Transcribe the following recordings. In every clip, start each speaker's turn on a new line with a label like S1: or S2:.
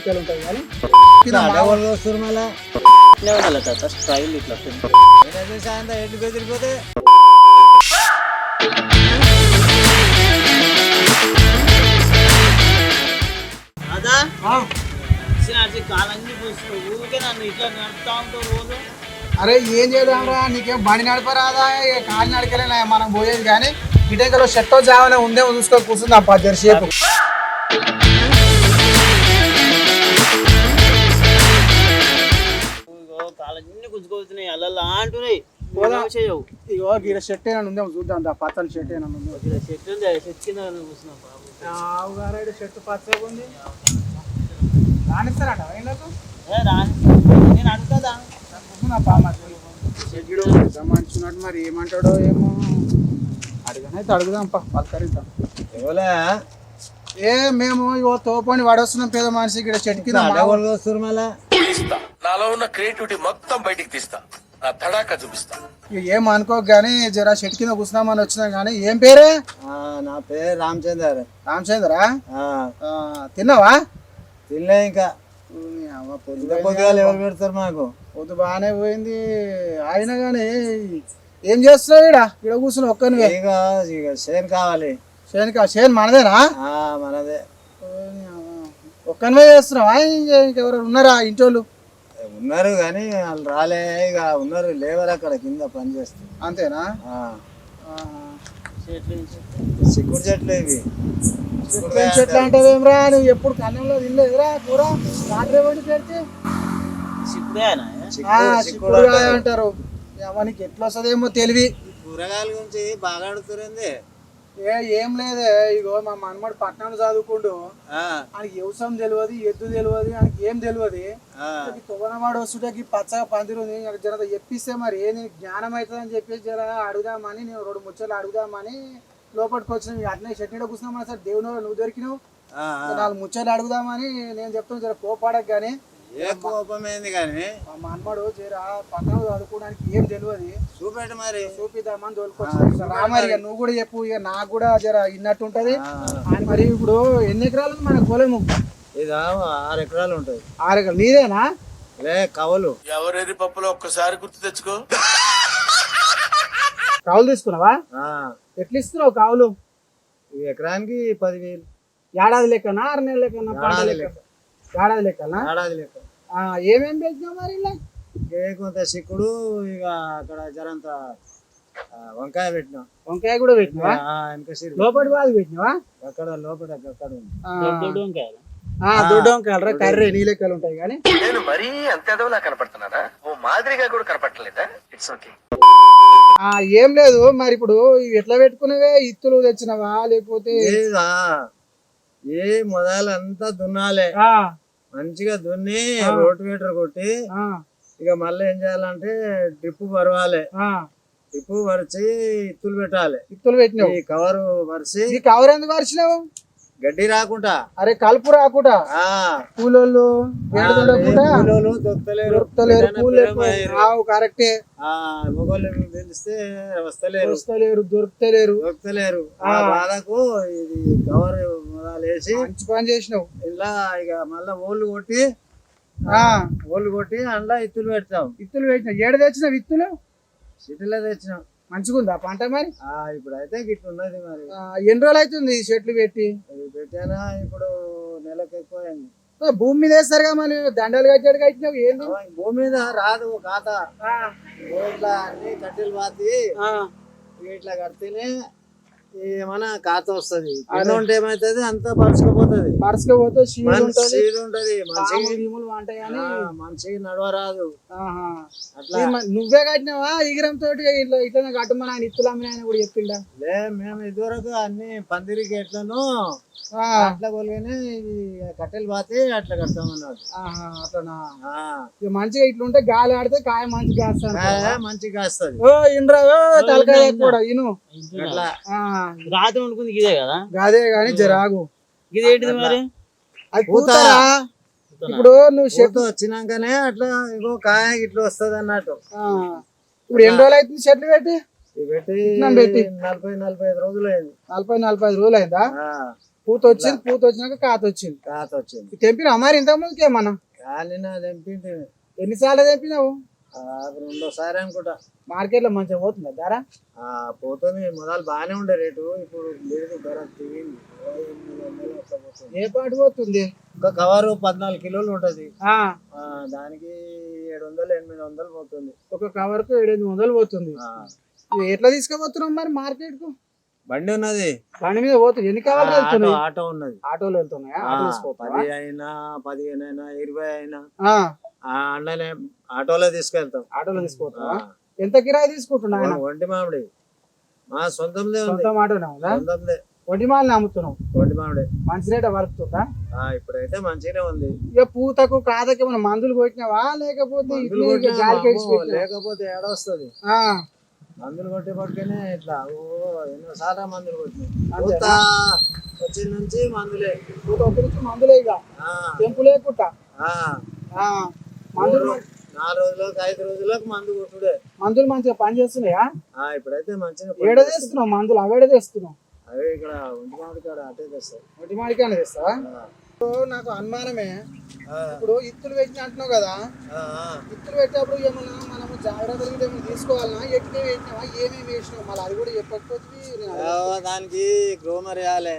S1: లెక్కలు ఉంటాయి కానీ
S2: వస్తారు మళ్ళా?
S3: ఇట్లా
S2: సాయంత్రం ఎట్లు బెదిరిపోతే?
S3: అదా
S1: ఆ,
S3: అసలు కాలన్నీ పోస్తున్నావు ఊరికే నన్ను ఇట్లా నడుపుతా ఉంటావు రోజు.
S1: అరే ఏం చేద్దాంరా? నీకేం బండి నడపరాదా కాలి నడకలే మనం పోయేది కానీ ఇటెంకలో షర్టో జావనే ఉందేమో చూసుకో కూర్చుంది ఆ పది సేపు.
S3: గుంజుకోతున్నాయి అలా అంటున్నాయి.
S1: పోదాం.
S3: చేయవు
S1: ఇగో ఉందేమో చూద్దాం దా పచ్చని ఉందేమో.
S3: ఉంది? కింద బాబు?
S1: పచ్చగా ఉంది.
S3: నేను
S1: పామ మరి. ఏమంటాడో ఏమో. అడిగానైతే అడుగుదాం పా. పలకరిద్దాం.
S2: ఎవలే?
S1: ఏ మేము ఇగో తోపని వాడొస్తున్నాం పేద మనిషి ఇక్కడ చెట్టు కింద
S2: మళ్ళా?
S4: నాలో ఉన్న క్రియేటివిటీ మొత్తం బయటికి తీస్తా. నా తడాక చూపిస్తా.
S1: ఏం అనుకోకు కానీ జర చెట్టు కింద కూర్చున్నామని వచ్చినాం కానీ ఏం పేరే?
S2: ఆ, నా పేరు రామచందర్.
S1: రామచంద్రా? తిన్నావా?
S2: తినలే ఇంకా. పొద్దుగాలు ఎవరు పెడతారు మాకు?
S1: పొద్దు బాగానే పోయింది. అయినా కానీ ఏం చేస్తున్నావు ఇక్కడ ఇక్కడ కూర్చున్నావు ఒక్కనివే.
S2: ఇక ఇక చేను కావాలి.
S1: చేనుకా చేను మనదేనా?
S2: ఆ, మనదే.
S1: ఒక్కనివే చేస్తున్నావా? ఇంక ఇంకెవరు ఉన్నారా ఇంటి వాళ్ళు?
S2: ఉన్నారు కానీ వాళ్ళు రాలే ఇక ఉన్నారు లేవరు అక్కడ కింద పని చేస్తారు
S1: అంతేనా?
S2: ఆ,
S1: ఆ.
S3: చెట్లు
S2: ఇవి.
S1: చెట్లు అంటే ఏమరా నువ్వు ఎప్పుడు కన్నంలో తినలేదురా కూర? రాత్రి వండి పెడితే?
S2: చిక్కుడు అంటారు.
S1: మనకి ఎట్లా వస్తుందేమో తెలివి.
S2: కూరగాయల గురించి బాగా అడుగుతుంది
S1: ఏ ఏం లేదే ఇగో మా మనమడు పట్టణంలో చదువుకుంటూ ఆయనకి వ్యవసాయం తెలియదు ఎద్దు తెలియదు ఆయనకి ఏం తెలియదు. తొగనవాడు వస్తుంటే పచ్చగా పందిరు ఉంది. జర చెప్పిస్తే మరి ఏ నేను జ్ఞానం అవుతుందని చెప్పేసి జర అడుగుదామని నేను రెండు ముచ్చట్లు అడుగుదామని లోపలికి వచ్చిన. అట్నే చెట్టు కూర్చున్నామని సార్. దేవుని నువ్వు దొరికినావు. నాలుగు ముచ్చట్లు అడుగుదామని నేను చెప్తాను జర కోపాడకు కానీ
S2: ఏ కోపమైంది కానీ?
S1: మా మనమడు జర పట్టణంలో చదువుకోవడానికి ఏం తెలియదు
S2: చూపెట్టు మరి.
S1: చూపిద్దామని తోలుకొచ్చిన. రామరి ఇక నువ్వు కూడా చెప్పు ఇక నాకు కూడా జర ఇన్నట్టు ఉంటది. ఆయన మరి ఇప్పుడు ఎన్ని ఎకరాలు ఉంది మన పొలము
S2: ఇది ఆరు ఎకరాలు ఉంటుంది.
S1: ఆరు ఎకరాలు. నీదేనా?
S2: లే కవలు.
S4: ఎవరెరి పప్పులో ఒక్కసారి గుర్తు తెచ్చుకో.
S1: కావులు తీసుకున్నావా?
S2: ఆ,
S1: ఎట్లా ఇస్తున్నావు కావులు?
S2: ఈ ఎకరానికి పదివేలు.
S1: ఏడాది లెక్కనా? ఆరు నెలల లెక్కనా? లెక్క. ఏడాది లెక్కనా
S2: ఏడాది లెక్క.
S1: ఆ, ఏమేం పెంచినావు మరి ఇలా?
S2: ఏ కొంత చిక్కుడు ఇక అక్కడ జరంత వంకాయ పెట్టినాం.
S1: వంకాయ కూడా పెట్టినావా? లోపలి బాగా పెట్టినావా?
S2: అక్కడ లోపల అక్కడ
S3: దొడ్డు వంకాయలు.
S1: కర్రీ నీ లెక్కలు ఉంటాయి కానీ.
S4: నేను మరీ అంత ఎదవలా కనపడుతున్నానా? ఓ మాదిరిగా కూడా కనపడలేదా ఇట్స్ ఓకే
S1: ఆ, ఏం లేదు మరి ఇప్పుడు ఇవి ఎట్లా పెట్టుకునేవే? ఇత్తులు తెచ్చినవా? లేకపోతే
S2: ఏదా ఏ మొదలంతా దున్నాలే?
S1: ఆ,
S2: మంచిగా దున్ని రోడ్ మీటర్ కొట్టి ఇక మళ్ళీ ఏం చేయాలంటే డ్రిప్ పరవాలి
S1: ఆ,
S2: డ్రిప్ పరిచి ఇత్తులు పెట్టాలి.
S1: ఇత్తులు పెట్టినావు.
S2: ఈ కవర్ పరిచి
S1: కవర్ ఎందుకు పరిచినావు
S2: గడ్డి రాకుండా
S1: అరే కలుపు రాకుండా
S2: ఆ.
S1: కూలోళ్ళు దొరుకుతలేరు. కరెక్టే.
S2: ఆ మొగోళ్ళు పిలిస్తే వస్తలేరు.
S1: వస్తలేరు దొరుకుతలేరు.
S2: ఆ. బాధకు ఇది కవర్ మొదలు వేసి
S1: మంచి పని చేసినావు.
S2: ఇలా ఇక మళ్ళా ఓళ్ళు కొట్టి
S1: ఆ.
S2: ఓళ్ళు కొట్టి అందులో ఇత్తులు పెడతాం
S1: విత్తులు పెట్టినావు. ఏడ తెచ్చిన విత్తులు
S2: సిటీలో తెచ్చినాం.
S1: మంచిగుందా పంట మరి?
S2: ఆ ఇప్పుడైతే గిట్ల ఉన్నది మరి
S1: ఎన్ని రోజులు అవుతుంది ఈ చెట్లు పెట్టి?
S2: పెట్టానా ఇప్పుడు నెలకు ఎక్కువ
S1: భూమి మీద వేస్తారుగా మరి దండలు కట్టాడు కట్టినావు ఏంది?
S2: భూమి మీద రాదు ఖాత. ఇట్లా అన్ని కట్టెలు పాతి ఇట్లా కడితేనే ఏమైనా ఖాతా వస్తుంది. ఉంటే ఏమైతుంది? అంతా పరుచుకుపోతుంది.
S1: పరసగా పోతే షీల్
S2: మంచి
S1: ఉంటది
S2: సీడ్ ఉంటది మంచి నడవరాదు.
S1: ఆహా.
S2: అట్లా.
S1: నువ్వే కట్టినావా? ఈగిరం తోటి ఇట్లా ఇట్లా కట్టమని ఆయన ఇత్తులు అమ్మిన ఆయన కూడా చెప్పిండా?
S2: లే మేము ఇదివరకు అన్ని పందిరి గేట్లను
S1: ఆ,
S2: అట్లా కొలిగానే కట్టెలు పాతి అట్లా
S1: అట్లనా?
S2: ఆ,
S1: ఇక మంచిగా ఇట్లుంటే గాలి ఆడితే కాయ మంచిగా కాస్తాను
S2: కాయ మంచిగా కాస్తుంది.
S1: ఓ ఇంద్రా ఓ తలకాయ కూడా ఇను.
S2: అట్లా.
S1: ఆ,
S3: రాత్రి వండుకుంది ఇదే కదా?
S1: గదే గాని జరాగు
S3: ఇది ఏంటిది మరి?
S1: అది పూతరా? ఇప్పుడు నువ్వు
S2: పూత వచ్చినాకనే అట్లా ఇగో కాయ ఇట్లా వస్తుంది అన్నట్టు.
S1: ఆ, ఇప్పుడు ఎన్ని రోజులు అవుతుంది చెట్లు పెట్టి?
S2: పెట్టి. నలభై నలభై ఐదు రోజులు అయింది
S1: నలభై నలభై ఐదు రోజులు అయిందా పూత వచ్చింది పూత వచ్చినాక కాత వచ్చింది.
S2: కాత వచ్చింది.
S1: తెంపినా మరి ఇంత ముందుకి ఏమన్నా
S2: కాలిన తెంపింటి
S1: ఎన్నిసార్లు తెంపినావు?
S2: రెండోసారి అనుకుంటా.
S1: మార్కెట్లో మంచిగా పోతుందా ధర?
S2: ఆ, పోతుంది. మొదలు బాగానే ఉండే రేటు. ఇప్పుడు లేదు ధర
S1: ఏ పాటు పోతుంది?
S2: ఒక కవరు పద్నాలుగు కిలోలు ఉంటది. దానికి ఏడు వందలు ఎనిమిది వందలు పోతుంది.
S1: ఒక కవర్కు ఏడెనిమిది వందలు పోతుంది. ఎట్లా తీసుకుపోతున్నాం మరి మార్కెట్కు
S2: బండి ఉన్నది.
S1: బండి మీద పోతుంది. ఎన్ని
S2: ఆ,
S1: కవర్లు
S2: ఆటో
S1: వెళ్తున్నాయి?
S2: ఆటో ఉన్నది.
S1: ఆటోలు వెళ్తున్నాయా?
S2: పది అయినా పదిహేను అయినా ఇరవై అయినా. అన్ననే ఆటోలో తీసుకెళ్తాం.
S1: ఆటోలో తీసుకోపోతావా?
S2: ఆ,
S1: ఎంత కిరాయి తీసుకుంటున్నా
S2: ఒంటి మామిడి. మా సొంతందే ఉంది.
S1: సొంత ఆటోనే ఉందా
S2: సొంతందే.
S1: వడ్డీ మాలని అమ్ముతున్నావు?
S2: ఒంటి మామిడి.
S1: మంచి రేట్ వలుపుతుందా
S2: ఆ, ఇప్పుడైతే మంచిగానే ఉంది.
S1: ఇక పూతకు కాదకి మన మందులు కొట్టినావా? లేకపోతే
S2: కొట్టినా? లేకపోతే ఏడొస్తుంది. మందులు కొట్టే పట్టుకనే ఇట్లా ఓ ఎన్నో సార్లు మందులు? పూత వచ్చిన నుంచి మందులే.
S1: పూత మందులే ఇక. తెంపు లేకుండా. మందులు
S2: నాలుగు రోజులకు ఐదు రోజులకు మందు కొట్టుడే.
S1: మందులు మంచిగా పని చేస్తున్నాయా?
S2: ఆ, ఇప్పుడైతే మంచిగా
S1: ఏడ తెస్తున్నావు మందులు? అవేడ తెస్తున్నావు?
S2: అవి ఇక్కడ ఒంటి అటే
S1: తెస్తావా? నాకు అనుమానమే. ఇప్పుడు ఇత్తులు పెట్టిన అంటున్నావు కదా. ఇత్తులు పెట్టేప్పుడు ఏమన్నా మనము జాగ్రత్తలు ఏమైనా తీసుకోవాలన్నా ఎట్లా పెట్టినావా? ఏమేమి వేసినావు? మళ్ళీ అది కూడా చెప్పకపోతే
S2: దానికి గ్రోమర్ వేయాలి.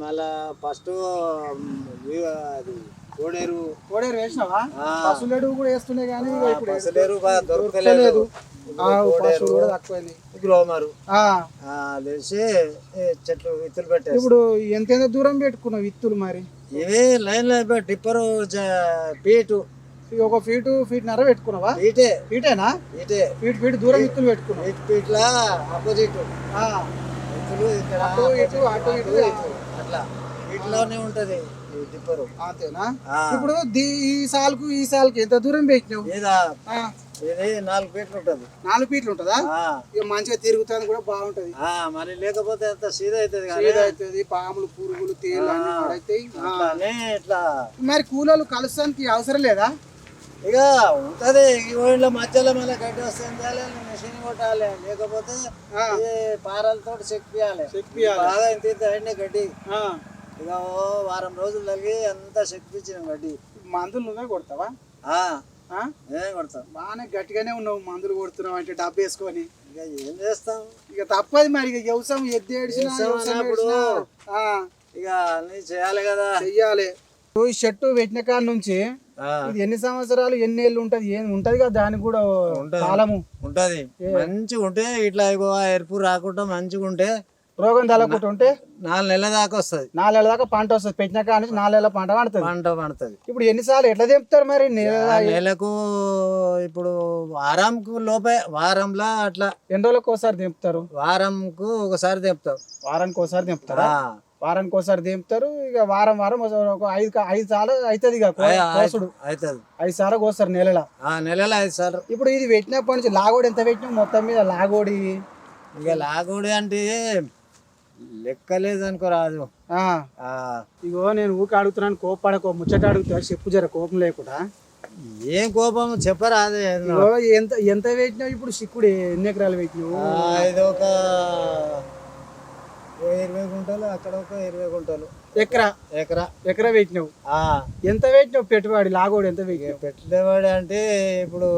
S2: మళ్ళా ఫస్ట్ అది కోడేరు.
S1: కోడేరు వేసినావా. పసులేడు కూడా వేస్తుండే కానీ ఇప్పుడు
S2: పసలేరు
S1: దొరకలేదు. పశువులు కూడా తక్కువైంది.
S2: గ్రోమరు చెట్లు విత్తులు పెట్టేసి.
S1: ఇప్పుడు ఎంత దూరం పెట్టుకున్నావు విత్తులు మరి?
S2: ఇవి లైన్ లైన్ టిప్పరు పీటు.
S1: ఒక ఫీటు ఫీట్ నర పెట్టుకున్నావా?
S2: పీటే.
S1: ఫీటేనా
S2: పీటే.
S1: ఫీట్ ఫీట్ దూరం విత్తులు పెట్టుకున్నావు.
S2: పీట్ పీట్లా ఆపోజిట్.
S1: ఆ,
S2: విత్తులు
S1: అటు ఇటు, అటు ఇటు.
S2: అట్లా. వీటిలోనే ఉంటది.
S1: అంతేనా. ఇప్పుడు ఈ సాల్కు ఈ సాల్కి ఎంత దూరం పెట్టినావు?
S2: ఇది నాలుగు ఫీట్లు ఉంటది.
S1: నాలుగు ఫీట్లు ఉంటుందా? ఇక మంచిగా తిరుగుతుంది కూడా బాగుంటది.
S2: మరి లేకపోతే అంత సీదా అవుతుంది కానీ.
S1: సీదా అవుతుంది పాములు పురుగులు తేలు అన్ని పడైతాయి.
S2: ఇట్లా.
S1: మరి కూలోళ్ళు కలుస్తానికి అవసరం లేదా?
S2: ఇక ఉంటది. ఊళ్ళో మధ్యలో మళ్ళీ గడ్డి వస్తే చేయాలి? మెషిన్ కొట్టాలి. లేకపోతే
S1: ఆ.
S2: ఈ పారలతో చెక్కియాలి.
S1: చెక్కియాలి.
S2: బాగా ఇంత గడ్డి. ఇక ఓ వారం రోజులు తగిలి అంతా చెక్కిచ్చిన గడ్డి?
S1: మందులు నువ్వే కొడతావా?
S2: నేనే కొడతాం.
S1: బాగానే గట్టిగానే ఉన్నావు మందులు కొడుతున్నావు అంటే డబ్బు వేసుకొని.
S2: ఇక ఏం చేస్తాం?
S1: ఇక తప్పదు మరి ఇక వ్యవసాయం ఎద్దు ఆ,
S2: ఇక అన్ని చేయాలి కదా.
S1: చెయ్యాలి. ఈ షర్టు పెట్టిన కాడ నుంచి ఇది ఎన్ని సంవత్సరాలు ఎన్ని ఏళ్ళు ఉంటది? ఏం ఉంటది కదా దానికి కూడా
S2: ఉంటది.
S1: కాలము.
S2: ఉంటది. మంచిగా ఉంటే ఇట్లా ఎరుపు రాకుండా మంచిగా ఉంటే
S1: రోగం తలకుంటూ ఉంటే
S2: నాలుగు నెలల దాకా వస్తుంది.
S1: నాలుగేళ్ళ దాకా పంట వస్తుంది. పెట్టిన కాడ నుంచి నాలుగేళ్ళ పంట పండుతుంది.
S2: పంట పండుతుంది.
S1: ఇప్పుడు ఎన్నిసార్లు ఎట్లా తెంపుతారు మరి?
S2: నెలకు ఇప్పుడు వారంకు లోపే వారంలో అట్లా.
S1: ఎన్ని రోజులకు ఒకసారి తెంపుతారు?
S2: వారంకు ఒకసారి తెంపుతాం
S1: వారానికి ఒకసారి తెంపుతారా? వారానికి ఒకసారి తెంపుతారు. ఇక వారం వారం ఒక- ఐదు ఐదు సార్లు అవుతుంది ఇక కోసుడు.
S2: అవుతుంది
S1: ఐదు సార్లు కోస్తారు నెలలో.
S2: ఆ నెలలో ఐదు సార్లు.
S1: ఇప్పుడు ఇది పెట్టినప్పటి నుంచి లాగోడి ఎంత పెట్టినా మొత్తం మీద లాగోడి.
S2: ఇక లాగుడి అంటే లెక్కలేదు అనుకో రాదు.
S1: ఆ,
S2: ఆ,
S1: ఇగో నేను ఊరికి అడుగుతున్నాను కోపడకో ముచ్చట అడుగుతా చెప్పు జర కోపం లేకుండా.
S2: ఏం కోపం? చెప్పరాదే
S1: ఇగో ఎంత ఎంత పెట్టినావు ఇప్పుడు చిక్కుడు ఎన్ని ఎకరాలు పెట్టినావు?
S2: ఇది ఒక ఇరవై గుంటలు అక్కడ ఒక ఇరవై గుంటలు.
S1: ఎకరా?
S2: ఎకరా.
S1: ఎకరా పెట్టినావు? ఎంత పెట్టినావు పెట్టుబడి లాగోడి ఎంత
S2: పెట్టుబడి అంటే ఇప్పుడు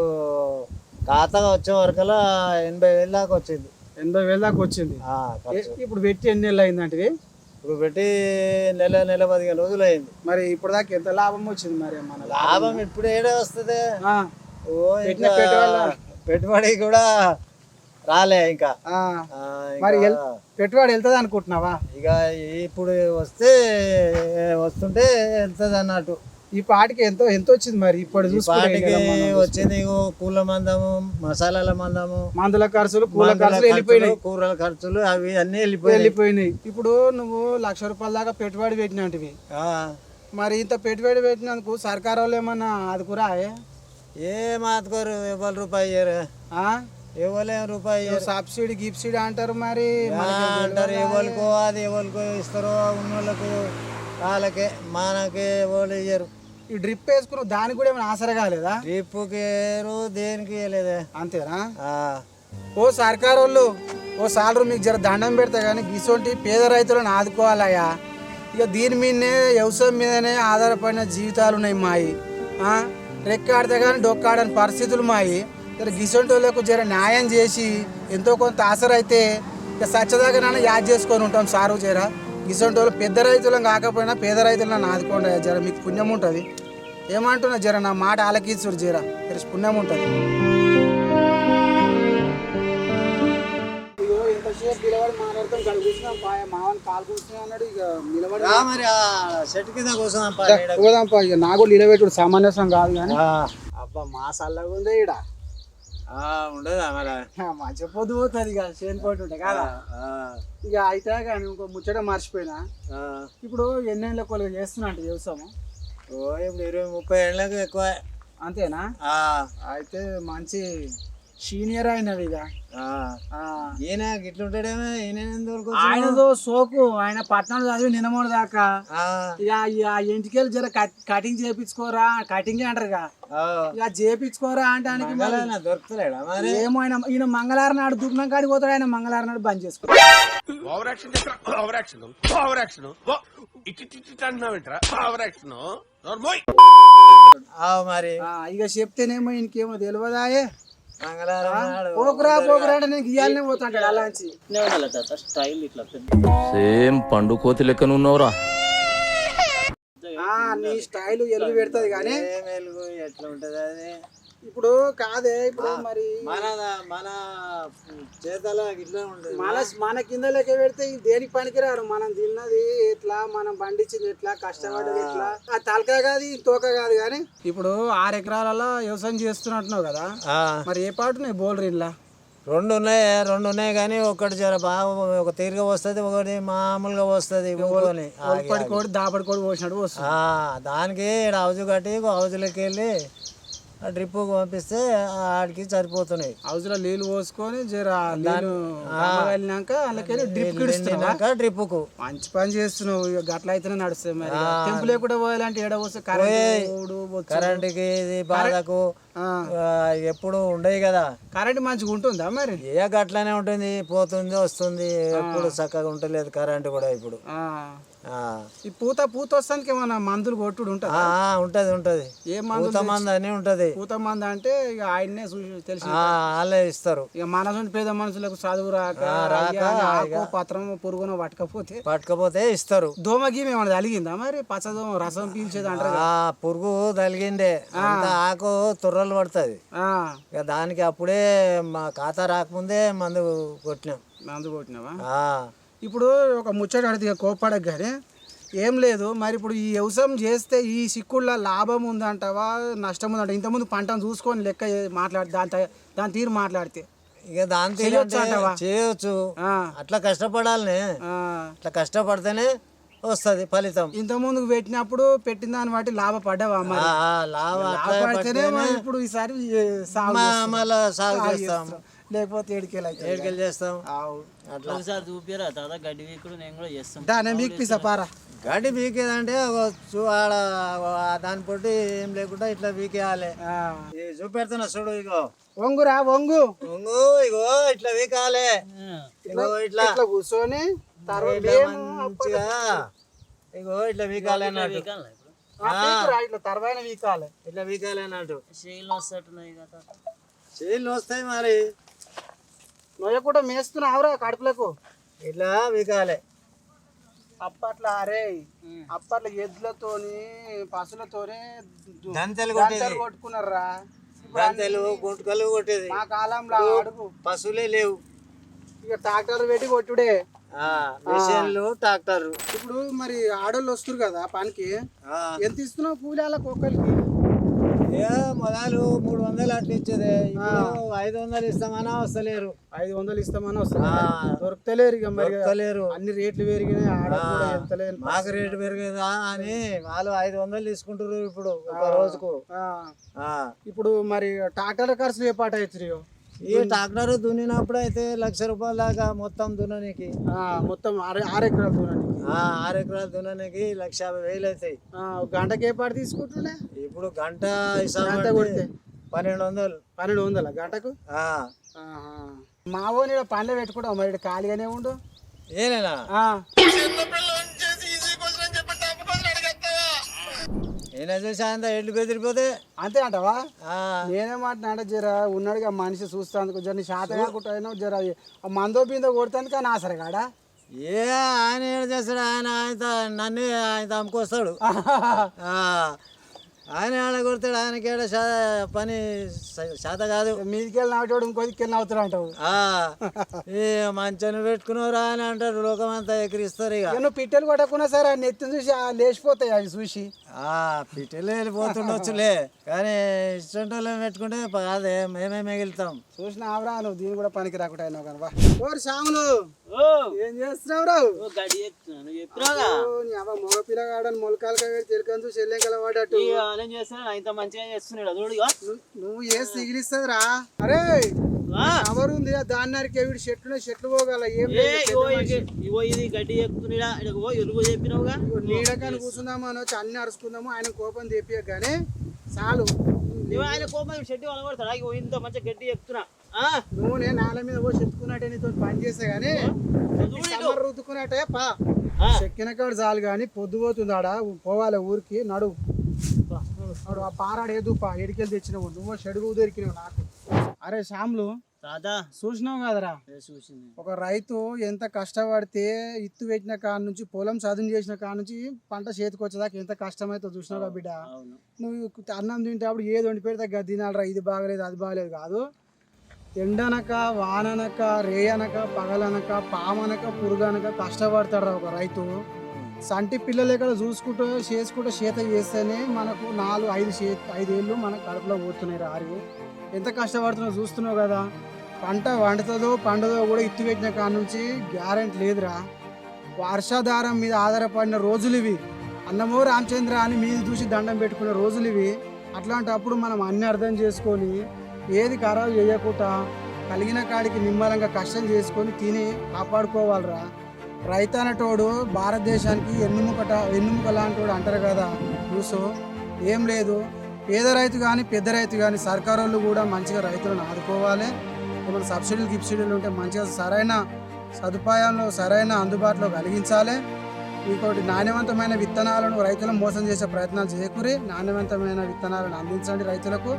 S2: ఖాతా వచ్చే వరకలా ఎనభై వేలు దాకా వచ్చింది.
S1: ఎనభై వేల దాకా వచ్చింది. ఇప్పుడు పెట్టి ఎన్ని నెలలు అయిందంటే
S2: ఇప్పుడు పెట్టి నెల నెల పదిహేను రోజులు అయింది.
S1: మరి ఇప్పుడు దాకా ఎంత లాభం వచ్చింది మరి మన
S2: లాభం ఇప్పుడు ఏడే వస్తుంది? పెట్టుబడి కూడా రాలే ఇంకా.
S1: మరి పెట్టుబడి వెళ్తుంది అనుకుంటున్నావా?
S2: ఇక ఇప్పుడు వస్తే వస్తుంటే వెళ్తుంది అన్నట్టు.
S1: ఈ పాటికి ఎంతో ఎంత వచ్చింది మరి ఇప్పుడు
S2: పాటికి. వచ్చింది కూల మందము మసాలాల మందము
S1: మందుల ఖర్చులు కూల
S2: మందుల
S1: ఖర్చులు వెళ్ళిపోయినాయి.
S2: కూరల ఖర్చులు అవి అన్ని వెళ్ళిపోయాయి
S1: వెళ్ళిపోయినాయి. ఇప్పుడు నువ్వు లక్ష రూపాయల దాకా పెట్టుబడి పెట్టినట్టువి.
S2: ఆ,
S1: మరి ఇంత పెట్టుబడి పెట్టినందుకు సర్కారు వాళ్ళు ఏమన్నా ఆదుకురా
S2: ఏం? ఆదుకోరు ఎవరు రూపాయి ఎవరు రూపాయి
S1: సబ్సిడీ గిబ్సిడీ అంటారు మరి.
S2: అంటారు? ఎవరికో అది ఎవరికో ఇస్తారో ఉన్న వాళ్ళకు వాళ్ళకే మనకి ఎవరు ఇయ్యరు.
S1: ఈ డ్రిప్ వేసుకున్న దానికి కూడా ఏమైనా ఆసర కాలేదా?
S2: ఇయ్యరు దేనికి ఇయ్యలేదే
S1: అంతేనా? ఓ సర్కారు వాళ్ళు ఓ సాలరు మీకు జర దండం పెడతా కానీ గిసొంటి పేద రైతులను ఆదుకోవాలయ్యా. ఇక దీని మీదనే వ్యవసాయం మీదనే ఆధారపడిన జీవితాలు ఉన్నాయి మాయి? రెక్కాడితే కానీ డొక్కాడని పరిస్థితులు మాయి. జర గిసొంటి వాళ్ళకు జర న్యాయం చేసి ఎంతో కొంత ఆసరైతే ఇక సచ్చదాకా నాన్న యాద్ చేసుకొని ఉంటాం సారు జర. గిసొంటి వాళ్ళు పెద్ద రైతులం కాకపోయినా పేద రైతులను ఆదుకోండి జర మీకు పుణ్యం ఉంటుంది. ఏమంటున్నా జర? నా మాట ఆలకించుడు జర. జర పుణ్యం ఉంటుంది. నాకు నిలబెట్టుడు సామాన్యసం కాదు కానీ. అబ్బా మా సల్లగా ఉంది ఈడ.
S2: ఆ, ఉండదా మరి?
S1: మంచి పొద్దు పోతుంది ఇక చేను పోటీ ఉంటాయి కదా?
S2: ఆ,
S1: ఇక అయితే కానీ ఇంకో ముచ్చట మర్చిపోయినా.
S2: ఆ.
S1: ఇప్పుడు ఎన్నేళ్ళ కొలుగు చేస్తున్నా అంటే వ్యవసాయం
S2: ఓ ఇప్పుడు ఇరవై ముప్పై ఏళ్ళకి ఎక్కువ.
S1: అంతేనా?
S2: ఆ,
S1: అయితే మంచి సీనియర్ అయినవి ఇక.
S2: ఆ.
S1: ఆ.
S2: ఈయన గిట్లుంటాడేమో ఈయన
S1: ఆయనదో సోకు ఆయన పట్టణం చదివి నిన్నమోడు దాకా. ఇక ఇక ఇంటికెళ్ళి జర కట్- కటింగ్ చేపించుకోరా కటింగ్ అంటారుగా ఇక. చేపించుకోరా అంటే ఆయనకి మరి
S2: దొరుకుతలేడా మరి?
S1: ఏమో ఆయన ఈయన మంగళవారం నాడు దుఃఖం కాడికి పోతాడు ఆయన మంగళవారం నాడు బంద్ చేసుకో
S5: ఇటు అంటున్నావేంట్రా యాక్షన్
S2: మరి
S1: ఇక చెప్తేనేమో ఇంకేమో తెలియదాయే పోకురా పోకురా అంటే నేను గీయాలనే
S3: స్టైల్ ఇట్లా
S6: సేమ్ పండు కోతి లెక్కన ఉన్నావురా
S1: నీ స్టైల్ ఎల్లు పెడుతుంది కానీ
S2: ఎట్లా ఉంటది అదే
S1: ఇప్పుడు కాదే ఇప్పుడు మరి
S2: మన మన చేతల ఇట్లా ఉంటది.
S1: మన మన కింద లెక్క పెడితే దేనికి పనికిరారు? మనం తిన్నది ఎట్లా? మనం పండించింది ఎట్లా? కష్టపడ్డది ఎట్లా? ఆ తలకాయ కాదు ఈ తోక కాదు కానీ ఇప్పుడు ఆరు ఎకరాలలో వ్యవసాయం చేస్తున్నట్టున్నావు కదా మరి ఏ పాటు ఉన్నాయి బోల్డర్ ఇంట్లో
S2: రెండు ఉన్నాయి రెండు ఉన్నాయి కానీ ఒకటి జర బాగా ఒక తీరుగా వస్తుంది ఒకటి మామూలుగా వస్తుంది
S1: కోడి దాపడి కోడి పోసినట్టు వస్తుంది
S2: ఆ, దానికి ఈడ హౌజు కట్టి హౌజులోకి వెళ్ళి ఆ డ్రిప్ పంపిస్తే ఆడికి సరిపోతున్నాయి.
S1: హౌస్లో నీళ్ళు పోసుకొని జర వెళ్ళినాక డ్రిప్
S2: డ్రిప్కు
S1: మంచి పని చేస్తున్నావు ఇక గట్ల అయితేనే నడుస్తాయి మరి. టెంపు లేకుండా పోయాలంటే ఏడ పోస్తే కరెంట్
S2: కరెంటుకి బాధకు ఎప్పుడు ఉండయి కదా.
S1: కరెంట్ మంచిగా ఉంటుందా మరి?
S2: ఏ గట్లనే ఉంటుంది పోతుంది వస్తుంది. ఎప్పుడు చక్కగా ఉంటలేదు కరెంటు కూడా ఇప్పుడు.
S1: ఈ పూత పూత వస్తానికి ఏమన్నా మందులు కొట్టుడు ఉంటుంది?
S2: ఉంటది ఉంటది.
S1: ఏ
S2: పూత మంది అని ఉంటది.
S1: పూత మంది అంటే ఇక ఆయన్నే తెలిసి
S2: వాళ్ళే ఇస్తారు.
S1: ఇక మనసుంటి పేద మనుషులకు చదువు రాక
S2: రాక,
S1: పత్రం పురుగున పట్టకపోతే
S2: పట్టుకపోతే ఇస్తారు.
S1: దోమ గీమ ఏమన్నా తలిగిందా మరి? పచ్చదోమ రసం పీల్చేది అంటారు
S2: పురుగు తలిగిందే. ఆకు తుర్రలు పడుతుంది.
S1: ఆ,
S2: ఇక దానికి అప్పుడే మా ఖాతా రాకముందే మందు కొట్టినాం.
S1: మందు కొట్టినావా? ఇప్పుడు ఒక ముచ్చట అడితే ఇక కోప్పడక కానీ ఏం లేదు మరి ఇప్పుడు ఈ వ్యవసాయం చేస్తే ఈ సిక్కుళ్ళ లాభం ఉందంటావా నష్టం ఉందంట ఇంతకుముందు పంటను చూసుకొని లెక్క మాట్లాడి దాని దాని తీరు మాట్లాడితే.
S2: ఇక దాని
S1: చేయొచ్చు
S2: అట్లా కష్టపడాలనే. అట్లా కష్టపడితేనే వస్తుంది ఫలితం.
S1: ఇంతకుముందు పెట్టినప్పుడు పెట్టిన దాన్ని బట్టి లాభపడ్డావా లాభపడితేనే ఇప్పుడు ఈసారి.
S2: మళ్ళా సాగు చేస్తాం.
S1: లేకపోతే ఏడికెళ్ళి
S2: ఏడుకెళ్ళి చేస్తాం. అట్లా.
S3: ఒకసారి చూపిరా తాత గడ్డి వీకుడు నేను కూడా చేస్తాం.
S1: దా నేను మీకు పిసా పారా.
S2: గడ్డి బీకేదంటే ఒక చూ ఆడ ఆ దాని పొట్టి ఏం లేకుండా ఇట్లా బీకేయాలి చూపెడుతున్నా చూడు ఇగో.
S1: వంగురా వంగు.
S2: ఉంగు ఇగో ఇట్లా బీకాలి ఇగో ఇట్లా.
S1: ఇట్లా కూర్చొని
S2: ఇట్లా
S1: మేము
S2: మంచిగా ఇగో ఇట్లా
S1: ఇట్లా తర్వాత వీకాలి
S2: ఇట్లా
S3: కదా.
S2: చేళ్ళు వస్తాయి మరి.
S1: నొయ్య కూడా మేస్తున్నావురా కడుపులకు.
S2: ఇట్లా బీకాలి
S1: అప్పట్లో అరే అప్పట్లో ఎద్దులతోని పశులతోనే కొట్టుకున్నారా
S2: దంతెలు గుంటకలు కొట్టేది.
S1: మా కాలంలో అడుగు.
S2: పశువులే లేవు.
S1: ఇక ట్రాక్టర్ పెట్టి కొట్టుడే.
S2: మిషన్లు ట్రాక్టర్లు.
S1: ఇప్పుడు మరి ఆడోళ్ళు వస్తారు కదా పనికి. ఎంత ఇస్తున్నావు కూలీలకు ఒక్కరికి?
S2: ఏ మొదలు మూడు వందలు అట్లా ఇచ్చేది. ఐదు వందలు ఇస్తామన్నా వస్తలేరు.
S1: ఐదు వందలు ఇస్తామని వస్తారు. దొరకలేరు ఇక మరి.
S2: దొరకలేరు.
S1: అన్ని రేట్లు పెరిగినాయి
S2: మాకు రేటు పెరిగిందా అని వాళ్ళు ఐదు వందలు తీసుకుంటారు ఇప్పుడు ఒక రోజుకు.
S1: ఇప్పుడు మరి ట్రాక్టర్ ఖర్చులు ఏ పాట అవుతున్నాయో?
S2: ఈ ట్రాక్టర్ దున్నినప్పుడు అయితే లక్ష రూపాయల దాకా మొత్తం దున్ననికి.
S1: మొత్తం ఆరు ఎకరాలు
S2: ఆ, ఆరు ఎకరాలు దున్ననికి లక్ష యాభై వేలు అవుతాయి.
S1: గంటకి ఏ పాట తీసుకుంటుండే?
S2: ఇప్పుడు గంట? పన్నెండు వందలు.
S1: పన్నెండు వందల గంటకు?
S2: ఆ.
S1: ఆహా. మా ఓని ఈడ పనిలో పెట్టుకుంటాం మరి ఖాళీగానే ఉండు.
S2: ఏనేనా
S1: ఆ,
S2: ఏనా చూసి అంత ఎడ్లు బెదిరిపోతే
S1: అంతే అంటావా?
S2: ఆ,
S1: నేనేమంటున్నా జర ఉన్నాడుగా మనిషి చూస్తాను జర శాత కాకుండా జర ఆ మందో బిందో కొడుతుంది కానీ ఆసరి కాడా?
S2: ఏ ఆయన ఏం చేస్తాడు? ఆయన ఆయన నన్ను ఆయన అమ్ముకొస్తాడు ఆ, ఆయన ఆడ కొడతాడు? ఆయనకి ఏడ శా- పని శాత కాదు.
S1: మీదికి వెళ్ళి నవ్వుతాడు ఇంకో దిక్కి వెళ్ళి నవ్వుతాడు అంటావు
S2: ఆ, ఏ మంచాన్ని పెట్టుకున్నారా అని అంటారు. లోకం అంతా ఎక్కిరిస్తారు ఇక.
S1: నువ్వు పిట్టెలు కొట్టకున్నా సరే నెత్తిని చూసి ఆ లేచిపోతాయి అవి చూసి.
S2: ఆ పిట్టెలు వెళ్ళిపోతుండొచ్చులే. కానీ ఇష్టంటోళ్ళం పెట్టుకుంటే అదే మేమే మిగులుతాం.
S1: చూసిన నువ్వు దీని కూడా పనికి రాకుండా అయినావు కానీ వా. ఓరి సాములు
S3: ఓ.
S1: ఏం చేస్తున్నావు రావు నీ అవ్వ మగ పిల్లగాడని తెలుకని చూసి ఎల్లెంకల వాడట్టు
S3: ఇంత మంచిగా చేస్తున్నాడు చూడు
S1: నువ్వు ఏ సిగిలిస్తుంది రా? అరే
S3: ఆ,
S1: కవర్ ఉంది ఆ దాన్ని నరికే వీడు చెట్లు చెట్లు పోగల
S3: ఇగో ఇది గడ్డి ఎక్కుతున్నాడా? ఇగో ఎరుగు చెప్పినావుగా.
S1: నీడకాని కూర్చుందాము అని వచ్చి అన్ని అరుచుకుందాము ఆయన కోపం తెప్పియ కానీ చాలు.
S3: ఆయన కోపం షెడ్డి వలగొడతాడా ఇగో ఇంత మంచిగా గడ్డి ఆ,
S1: నువ్వు నేను నేల మీద పోయి చెప్పుకున్నట్టే నీతో పని చేసే గానీ రుద్దుకున్నట్టే పా. చెక్కిన కాడు చాలు కానీ పొద్దు పోతుంది ఆడ. పోవాలి ఊరికి నడు. ఆ పారాడు ఏదు పా ఎడికెళ్ళి తెచ్చినావు? నువ్వు చెడుగు దొరికినావు నాకు. అరే శ్యామ్లు
S3: రాదా
S1: చూసినావు కదరా.
S3: చూసింది
S1: ఒక రైతు ఎంత కష్టపడితే ఇత్తు పెట్టిన కాడ నుంచి పొలం చదువు చేసిన కాడ నుంచి పంట చేతికి వచ్చేదాకా ఎంత కష్టమైతే చూసినావు బిడ్డ. నువ్వు అన్నం తింటేప్పుడు ఏది వండి పెడితే గది తినాలరా ఇది బాగలేదు అది బాగలేదు కాదు. ఎండనక వాననక రేయనక పగలనక పామనక పురుగనక కష్టపడతాడు ఒక రైతు. సంటి పిల్లలు ఎక్కడ చూసుకుంటూ చేసుకుంటూ చేత చేస్తేనే మనకు నాలుగు ఐదు చే ఐదేళ్ళు మన కడుపులో పోతున్నాయి రారి ఎంత కష్టపడుతున్నావు చూస్తున్నావు కదా. పంట వండుతుందో పండుదో కూడా ఇత్తు పెట్టిన కాడ నుంచి గ్యారెంటీ లేదురా. వర్షాధారం మీద ఆధారపడిన రోజులు ఇవి. అన్నమో రామచంద్ర అని మీద చూసి దండం పెట్టుకున్న రోజులు ఇవి. అట్లాంటప్పుడు మనం అన్ని అర్థం చేసుకొని ఏది ఖరాబ్ చేయకుండా కలిగిన కాడికి నిమ్మలంగా కష్టం చేసుకొని తిని కాపాడుకోవాలిరా. రైతు అనేటోడు భారతదేశానికి ఎన్నుముకట ఎన్నుముక లాంటివాడు అంటారు కదా. చూసు? ఏం లేదు. పేద రైతు కానీ పెద్ద రైతు కానీ సర్కారు వాళ్ళు కూడా మంచిగా రైతులను ఆదుకోవాలి. ఏమైనా సబ్సిడీలు గిబ్సిడీలు ఉంటే మంచిగా సరైన సదుపాయాలను సరైన అందుబాటులో కలిగించాలి. ఇంకోటి నాణ్యవంతమైన విత్తనాలను రైతులను మోసం చేసే ప్రయత్నాలు చేయకూరి నాణ్యవంతమైన విత్తనాలను అందించండి రైతులకు.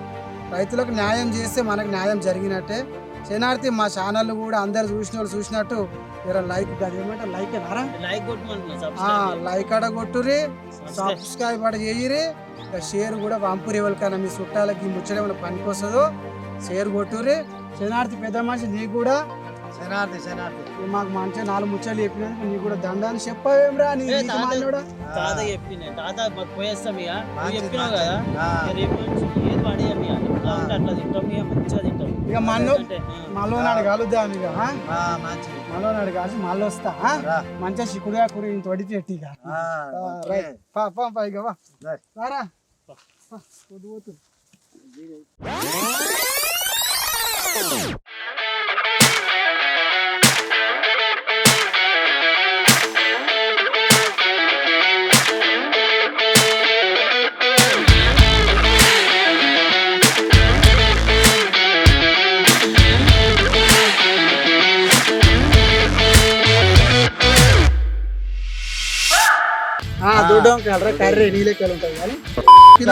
S1: రైతులకు న్యాయం చేస్తే మనకు న్యాయం జరిగినట్టే. శనార్థి మా ఛానల్ కూడా అందరు చూసిన వాళ్ళు చూసినట్టు వేరే లైక్ ఏమంటే లైక్
S3: లైక్
S1: అడ కొట్టురి
S3: సబ్స్క్రైబ్.
S1: అడ చేయరి షేర్ కూడా పంపురి ఎవరికైనా మీ చుట్టాలకి ఏమైనా పనికి వస్తుందో షేర్ కొట్టురి శనార్థి పెద్ద మనిషి నీకు కూడా?
S2: శనార్థి శనార్థి
S1: మాకు మంచిగా నాలుగు ముచ్చట్లు చెప్పినందుకు నీకు కూడా దండాన్ని చెప్పవేమ్రా నీ
S3: తాత- మాకు పోయేస్తాం ఇక. చెప్పినావు కదా? రేపు నుంచి ఏది పడేయం ఇక. అట్లా తింటాం ఇక మంచిగా తింటాం.
S1: ఇక
S3: ఆ.
S1: మళ్ళీ కలుద్దాం ఇక ఆ?
S2: ఆ, మంచిది.
S1: మళ్ళీ కలిసి మళ్ళీ వస్తా. మంచిగా చిక్కుడుగా కూర ఇంత వడితే ఎట్టి ఇక పా పా పా ఇక వా
S2: రైట్.
S1: రారా? పా, పొద్దు పోతుంది దొడ్డం కలరా కర్రీ నీళ్ళెక్కలు ఉంటాయి కానీ కింద